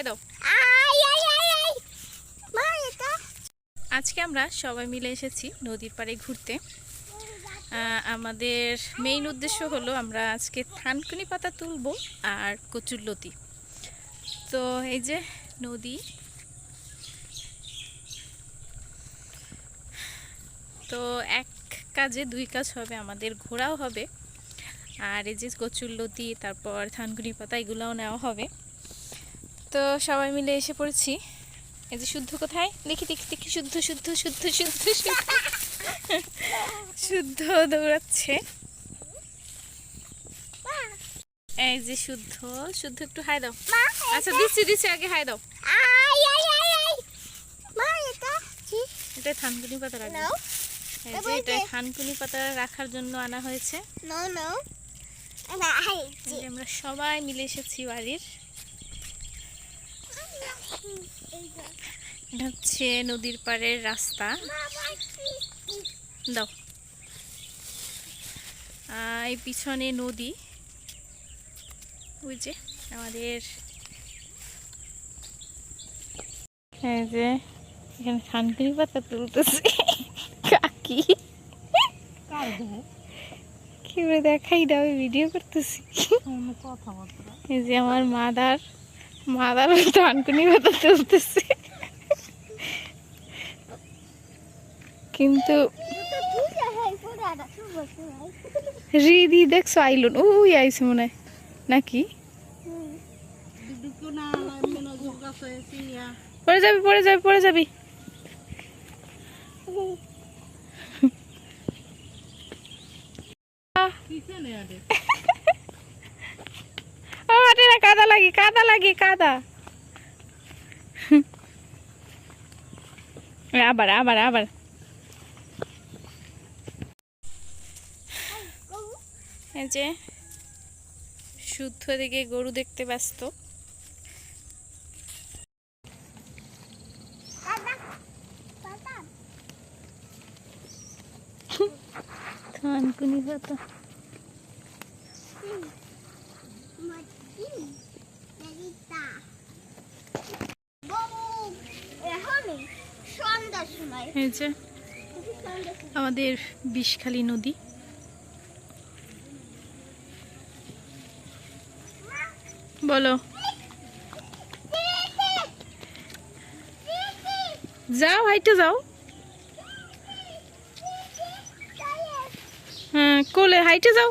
High দাও। আজকে আমরা সবাই মিলে এসেছি নদীর পাড়ে ঘুরতে। আমাদের মেইন উদ্দেশ্য হলো আমরা আজকে থানকুনি পাতা তুলবো আর কচুরলতি তো এই যে নদী। তো এক কাজে দুই কাজ হবে আমাদের ঘোরাও হবে। আর এই যে কচুরলতি তারপর থানকুনি পাতা এগুলোও নেওয়া হবে। তো সবাই মিলে এসে পড়েছি। এই যে শুদ্ধ কোথায়? দেখি দেখি দেখি শুদ্ধ শুদ্ধ শুদ্ধ শুদ্ধ শুদ্ধ। শুদ্ধ দৌড়াচ্ছে। এই যে শুদ্ধ শুদ্ধ একটু হাই দাও। আচ্ছা দিচ্ছি দিচ্ছি আগে হাই দাও। এটা থানকুনি পাতা রাখবে। এই যে এটা থানকুনি পাতা রাখার জন্য আনা হয়েছে। আমরা সবাই মিলে এসেছি বাড়ির। এটা হচ্ছে নদীর পাড়ের রাস্তা। দাও। আহ, এই পিছনে নদী। ওই যে আমাদের এই যে এখানে থানকুনি পাতা তুলতেছে। কাকি। কি দেখাই দাও ভিডিও করতেছি। এই যে আমার মাদার। মাদার থানকুনি পাতা তুলতেছে কিন্তু রিদি দেখছ আইলুন ওই আইছে মনে হয় নাকি পড়ে যাবি পড়ে যাবি পড়ে যাবি ও আরে কাদা লাগি কাদা লাগি, কাদা। আবার আবার আবার। এই যে শুদ্ধ দিকে গরু দেখতে ব্যস্ত। থানকুনি পাতা আমাদের বিষখালী নদী। বলো। যাও হাইটে যাও। হ্যাঁ কোলে হাইটে যাও।